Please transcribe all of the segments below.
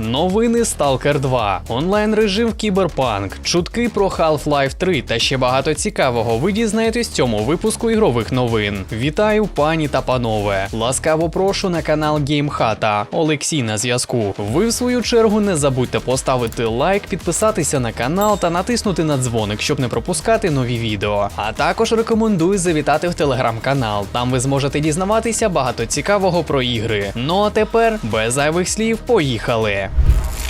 Новини Stalker 2, онлайн режим Кіберпанк, чутки про Half-Life 3 та ще багато цікавого ви дізнаєтесь в цьому випуску ігрових новин. Вітаю, пані та панове! Ласкаво прошу на канал Геймхата. Олексій на зв'язку. Ви в свою чергу не забудьте поставити лайк, підписатися на канал та натиснути на дзвоник, щоб не пропускати нові відео. А також рекомендую завітати в телеграм-канал. Там ви зможете дізнаватися багато цікавого про ігри. Ну а тепер без зайвих слів, поїхали. Yeah.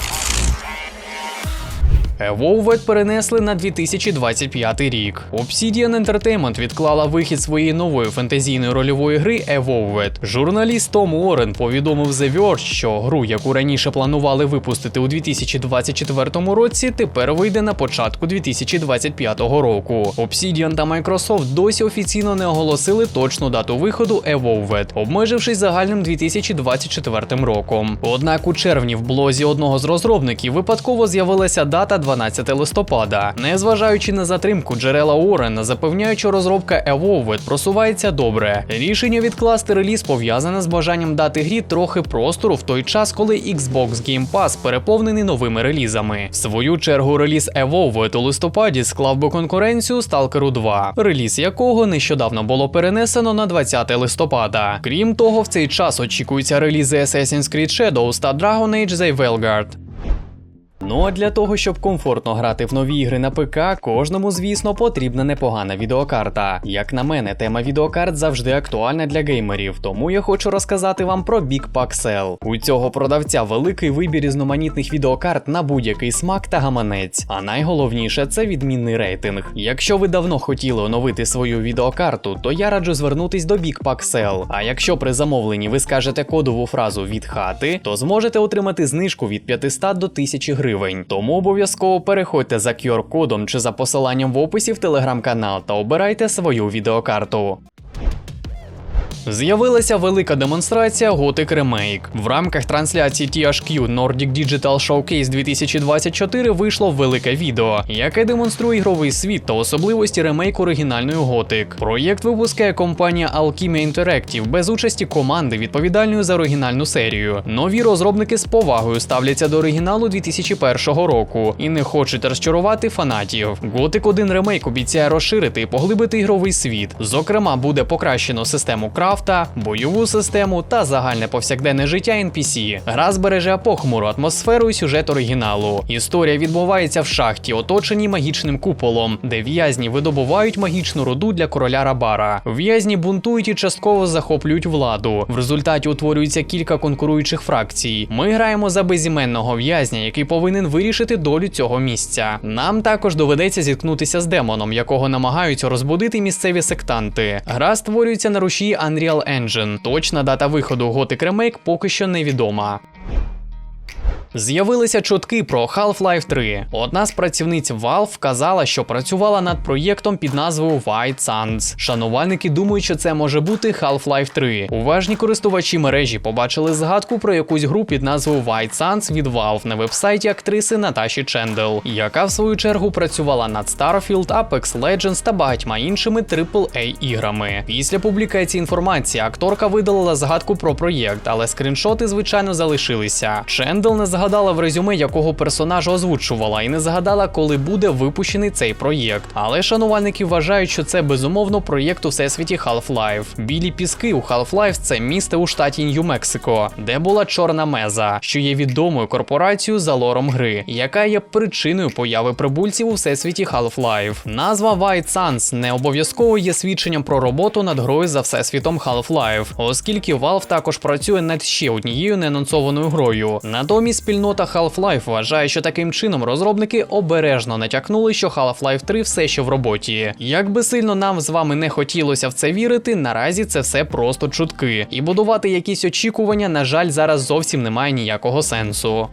Evolved перенесли на 2025 рік. Obsidian Entertainment відклала вихід своєї нової фентезійної рольової гри Evolved. Журналіст Том Уоррен повідомив The Verge, що гру, яку раніше планували випустити у 2024 році, тепер вийде на початку 2025 року. Obsidian та Microsoft досі офіційно не оголосили точну дату виходу Evolved, обмежившись загальним 2024 роком. Однак у червні в блозі одного з розробників випадково з'явилася дата 12 листопада. Незважаючи на затримку, джерела Уоррена запевняють, що розробка Evolved просувається добре. Рішення відкласти реліз пов'язане з бажанням дати грі трохи простору в той час, коли Xbox Game Pass переповнений новими релізами. В свою чергу реліз Evolved у листопаді склав би конкуренцію Stalker 2, реліз якого нещодавно було перенесено на 20 листопада. Крім того, в цей час очікуються релізи Assassin's Creed Shadows та Dragon Age The Veilguard. Ну а для того, щоб комфортно грати в нові ігри на ПК, кожному, звісно, потрібна непогана відеокарта. Як на мене, тема відеокарт завжди актуальна для геймерів, тому я хочу розказати вам про Big Pixel. У цього продавця великий вибір різноманітних відеокарт на будь-який смак та гаманець. А найголовніше це відмінний рейтинг. Якщо ви давно хотіли оновити свою відеокарту, то я раджу звернутись до Big Pixel. А якщо при замовленні ви скажете кодову фразу від хати, то зможете отримати знижку від 500 до 1000 гривень гривень. Тому обов'язково переходьте за QR-кодом чи за посиланням в описі в телеграм-канал та обирайте свою відеокарту. З'явилася велика демонстрація Gothic Remake. В рамках трансляції THQ Nordic Digital Showcase 2024 вийшло велике відео, яке демонструє ігровий світ та особливості ремейку оригінальної Gothic. Проєкт випускає компанія Alchemia Interactive без участі команди, відповідальної за оригінальну серію. Нові розробники з повагою ставляться до оригіналу 2001 року і не хочуть розчарувати фанатів. Gothic 1 ремейк обіцяє розширити і поглибити ігровий світ. Зокрема, буде покращено систему крафта, бойову систему та загальне повсякденне життя NPC. Гра збереже похмуру атмосферу і сюжет оригіналу. Історія відбувається в шахті, оточеній магічним куполом, де в'язні видобувають магічну руду для короля Рабара. В'язні бунтують і частково захоплюють владу. В результаті утворюється кілька конкуруючих фракцій. Ми граємо за безіменного в'язня, який повинен вирішити долю цього місця. Нам також доведеться зіткнутися з демоном, якого намагаються розбудити місцеві сектанти. Гра створюється на рушії Unreal Engine. Точна дата виходу Gothic Remake поки що невідома. З'явилися чутки про Half-Life 3. Одна з працівниць Valve вказала, що працювала над проєктом під назвою White Suns. Шанувальники думають, що це може бути Half-Life 3. Уважні користувачі мережі побачили згадку про якусь гру під назвою White Suns від Valve на вебсайті актриси Наташі Чендел, яка в свою чергу працювала над Starfield, Apex Legends та багатьма іншими aaa іграми. Після публікації інформації акторка видалила згадку про проєкт, але скріншоти, звичайно, залишилися. Чендел не згадала в резюме, якого персонажа озвучувала, і не згадала, коли буде випущений цей проєкт. Але шанувальники вважають, що це безумовно проєкт у всесвіті Half-Life. Білі піски у Half-Life – це місто у штаті Нью-Мексико, де була чорна меза, що є відомою корпорацією за лором гри, яка є причиною появи прибульців у всесвіті Half-Life. Назва White Suns не обов'язково є свідченням про роботу над грою за всесвітом Half-Life, оскільки Valve також працює над ще однією неанонсованою грою. Натомість спільнота Half-Life вважає, що таким чином розробники обережно натякнули, що Half-Life 3 все ще в роботі. Як би сильно нам з вами не хотілося в це вірити, наразі це все просто чутки. І будувати якісь очікування, на жаль, зараз зовсім немає ніякого сенсу.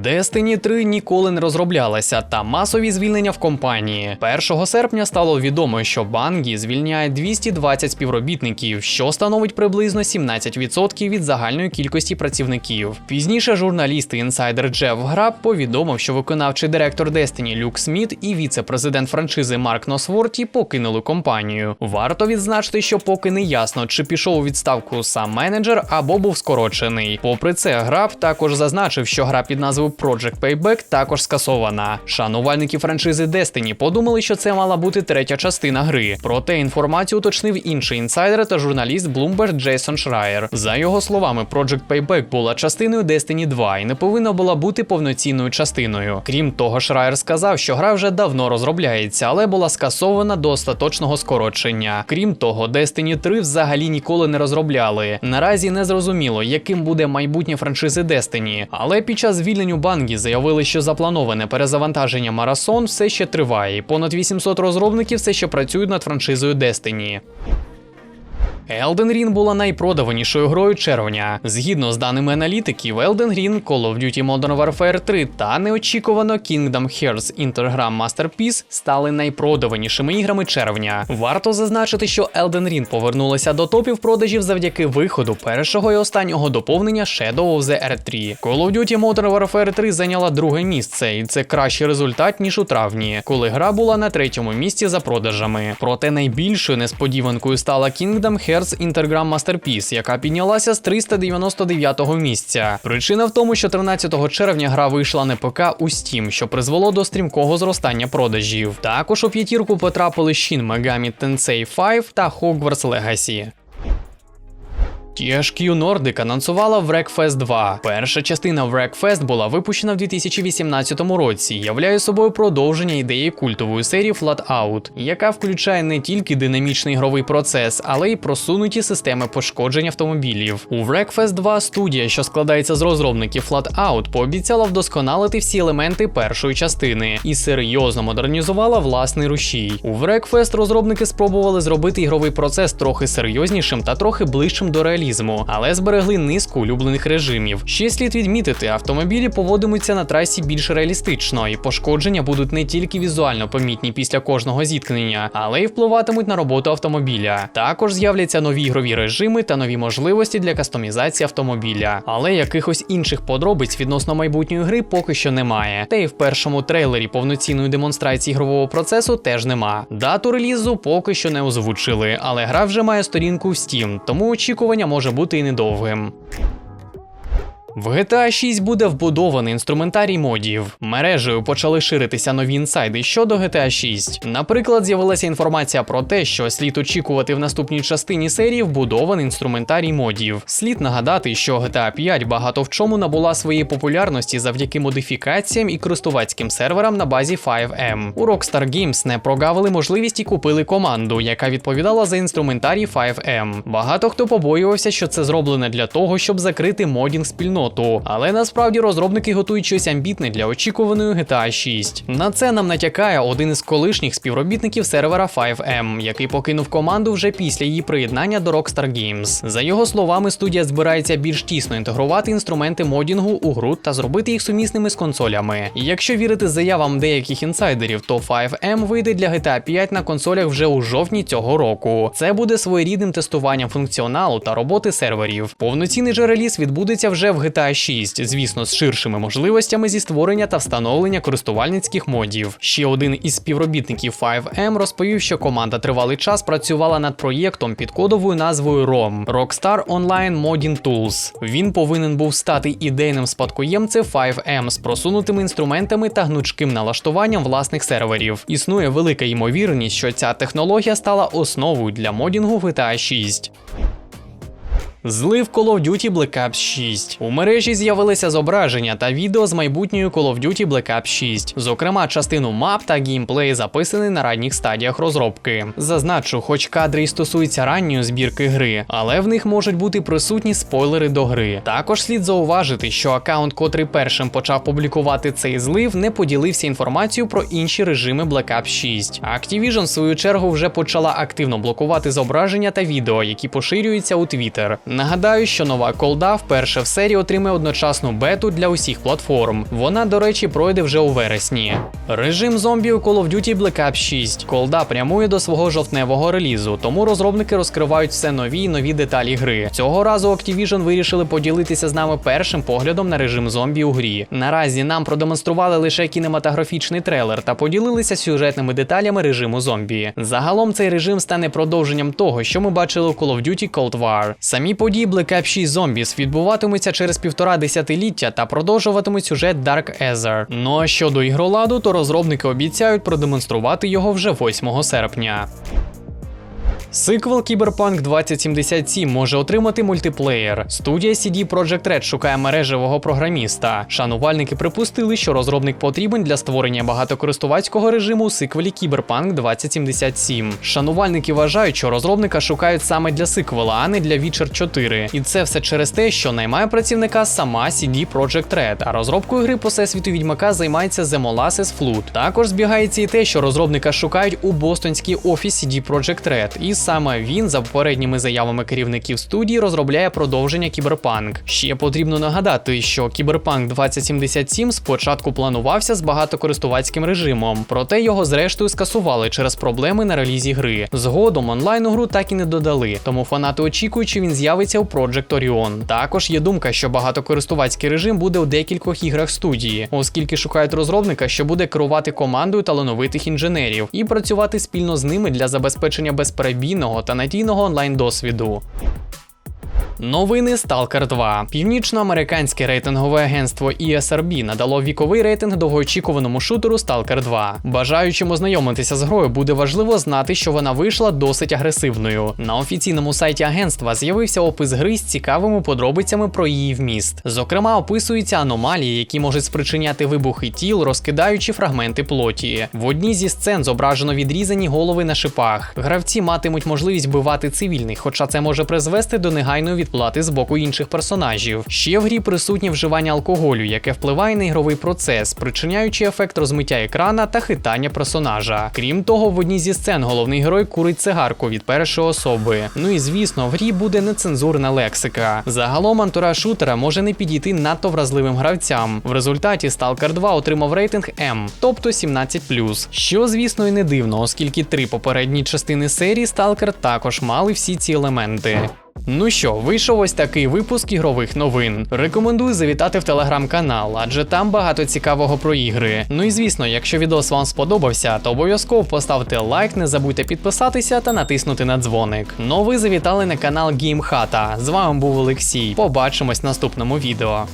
Destiny 3 ніколи не розроблялася та масові звільнення в компанії. 1 серпня стало відомо, що Bungie звільняє 220 співробітників, що становить приблизно 17% від загальної кількості працівників. Пізніше журналіст і інсайдер Джеф Граб повідомив, що виконавчий директор Destiny Люк Сміт і віце-президент франшизи Марк Носворті покинули компанію. Варто відзначити, що поки не ясно, чи пішов у відставку сам менеджер або був скорочений. Попри це, Граб також зазначив, що гра під назвою Project Payback також скасована. Шанувальники франшизи Destiny подумали, що це мала бути третя частина гри. Проте інформацію уточнив інший інсайдер та журналіст Bloomberg Джейсон Шрайер. За його словами, Project Payback була частиною Destiny 2 і не повинна була бути повноцінною частиною. Крім того, Шрайер сказав, що гра вже давно розробляється, але була скасована до остаточного скорочення. Крім того, Destiny 3 взагалі ніколи не розробляли. Наразі не зрозуміло, яким буде майбутнє франшизи Destiny, але під час звільнень у Бангі заявили, що заплановане перезавантаження Марасон все ще триває. і Понад 800 розробників все ще працюють над франшизою Destiny. Elden Ring була найпродаванішою грою червня. Згідно з даними аналітиків, Elden Ring, Call of Duty Modern Warfare 3 та неочікувано Kingdom Hearts Intergram Masterpiece стали найпродаванішими іграми червня. Варто зазначити, що Elden Ring повернулася до топів продажів завдяки виходу першого і останнього доповнення Shadow of the Earth 3. Call of Duty Modern Warfare 3 зайняла друге місце, і це кращий результат ніж у травні, коли гра була на третьому місці за продажами. Проте найбільшою несподіванкою стала Kingdom Hearts Intergram Masterpiece, яка піднялася з 399 місця. Причина в тому, що 13 червня гра вийшла на ПК у Steam, що призвело до стрімкого зростання продажів. Також у п'ятірку потрапили Shin Megami Tensei 5 та Hogwarts Legacy. THQ Nordic анонсувала Wreckfest 2. Перша частина Wreckfest була випущена в 2018 році, являє собою продовження ідеї культової серії Flatout, яка включає не тільки динамічний ігровий процес, але й просунуті системи пошкоджень автомобілів. У Wreckfest 2 студія, що складається з розробників Flatout, пообіцяла вдосконалити всі елементи першої частини і серйозно модернізувала власний рушій. У Wreckfest розробники спробували зробити ігровий процес трохи серйознішим та трохи ближчим до реалізму реалізму, але зберегли низку улюблених режимів. Ще слід відмітити, автомобілі поводимуться на трасі більш реалістично, і пошкодження будуть не тільки візуально помітні після кожного зіткнення, але й впливатимуть на роботу автомобіля. Також з'являться нові ігрові режими та нові можливості для кастомізації автомобіля. Але якихось інших подробиць відносно майбутньої гри поки що немає. Та й в першому трейлері повноцінної демонстрації ігрового процесу теж нема. Дату релізу поки що не озвучили, але гра вже має сторінку в Steam, тому очікування може бути і недовгим. В GTA 6 буде вбудований інструментарій модів. Мережею почали ширитися нові інсайди щодо GTA 6. Наприклад, з'явилася інформація про те, що слід очікувати в наступній частині серії вбудований інструментарій модів. Слід нагадати, що GTA 5 багато в чому набула своєї популярності завдяки модифікаціям і користувацьким серверам на базі 5M. У Rockstar Games не прогавили можливість і купили команду, яка відповідала за інструментарій 5M. Багато хто побоювався, що це зроблено для того, щоб закрити модінг спільноту спільноту, але насправді розробники готують щось амбітне для очікуваної GTA 6. На це нам натякає один із колишніх співробітників сервера 5M, який покинув команду вже після її приєднання до Rockstar Games. За його словами, студія збирається більш тісно інтегрувати інструменти модінгу у гру та зробити їх сумісними з консолями. І якщо вірити заявам деяких інсайдерів, то 5M вийде для GTA 5 на консолях вже у жовтні цього року. Це буде своєрідним тестуванням функціоналу та роботи серверів. Повноцінний же реліз відбудеться вже в GTA GTA 6, звісно, з ширшими можливостями зі створення та встановлення користувальницьких модів. Ще один із співробітників 5M розповів, що команда тривалий час працювала над проєктом під кодовою назвою ROM – Rockstar Online Modding Tools. Він повинен був стати ідейним спадкоємцем 5M з просунутими інструментами та гнучким налаштуванням власних серверів. Існує велика ймовірність, що ця технологія стала основою для модінгу GTA 6. Злив Call of Duty Black Ops 6. У мережі з'явилися зображення та відео з майбутньою Call of Duty Black Ops 6. Зокрема, частину мап та геймплей записані на ранніх стадіях розробки. Зазначу, хоч кадри й стосуються ранньої збірки гри, але в них можуть бути присутні спойлери до гри. Також слід зауважити, що аккаунт, котрий першим почав публікувати цей злив, не поділився інформацією про інші режими Black Ops 6. Activision, в свою чергу, вже почала активно блокувати зображення та відео, які поширюються у Twitter. Нагадаю, що нова колда вперше в серії отримає одночасну бету для усіх платформ. Вона, до речі, пройде вже у вересні. Режим зомбі у Call of Duty Black Ops 6. Колда прямує до свого жовтневого релізу, тому розробники розкривають все нові і нові деталі гри. Цього разу Activision вирішили поділитися з нами першим поглядом на режим зомбі у грі. Наразі нам продемонстрували лише кінематографічний трейлер та поділилися сюжетними деталями режиму зомбі. Загалом цей режим стане продовженням того, що ми бачили у Call of Duty Cold War. Самі події Black Ops 6 Zombies відбуватимуться через півтора десятиліття та продовжуватимуть сюжет Dark Ether. Ну а щодо ігроладу, то розробники обіцяють продемонструвати його вже 8 серпня. Сиквел Cyberpunk 2077 може отримати мультиплеєр. Студія CD Projekt Red шукає мережевого програміста. Шанувальники припустили, що розробник потрібен для створення багатокористувацького режиму у сиквелі Cyberpunk 2077. Шанувальники вважають, що розробника шукають саме для сиквела, а не для Witcher 4. І це все через те, що наймає працівника сама CD Projekt Red, а розробкою гри по всесвіту відьмака займається The Molasses Flood. Також збігається і те, що розробника шукають у бостонській офіс CD Projekt Red, і саме він, за попередніми заявами керівників студії, розробляє продовження Кіберпанк. Ще потрібно нагадати, що Кіберпанк 2077 спочатку планувався з багатокористувацьким режимом, проте його зрештою скасували через проблеми на релізі гри. Згодом онлайн гру так і не додали, тому фанати очікують, що він з'явиться у Project Orion. Також є думка, що багатокористувацький режим буде у декількох іграх студії, оскільки шукають розробника, що буде керувати командою талановитих інженерів і працювати спільно з ними для забезпечення безперебійного та надійного онлайн досвіду. Новини Stalker 2. Північноамериканське рейтингове агентство ESRB надало віковий рейтинг довгоочікуваному шутеру Stalker 2. Бажаючим ознайомитися з грою буде важливо знати, що вона вийшла досить агресивною. На офіційному сайті агентства з'явився опис гри з цікавими подробицями про її вміст. Зокрема, описуються аномалії, які можуть спричиняти вибухи тіл, розкидаючи фрагменти плоті. В одній зі сцен зображено відрізані голови на шипах. Гравці матимуть можливість вбивати цивільних, хоча це може призвести до негайної відплати з боку інших персонажів. Ще в грі присутнє вживання алкоголю, яке впливає на ігровий процес, спричиняючи ефект розмиття екрана та хитання персонажа. Крім того, в одній зі сцен головний герой курить цигарку від першої особи. Ну і звісно, в грі буде нецензурна лексика. Загалом антураж шутера може не підійти надто вразливим гравцям. В результаті Stalker 2 отримав рейтинг М, тобто 17+. Що, звісно, і не дивно, оскільки три попередні частини серії Stalker також мали всі ці елементи. Ну що, вийшов ось такий випуск ігрових новин. Рекомендую завітати в телеграм-канал, адже там багато цікавого про ігри. Ну і звісно, якщо відос вам сподобався, то обов'язково поставте лайк, не забудьте підписатися та натиснути на дзвоник. Ну ви завітали на канал ГімХата. З вами був Олексій. Побачимось в наступному відео.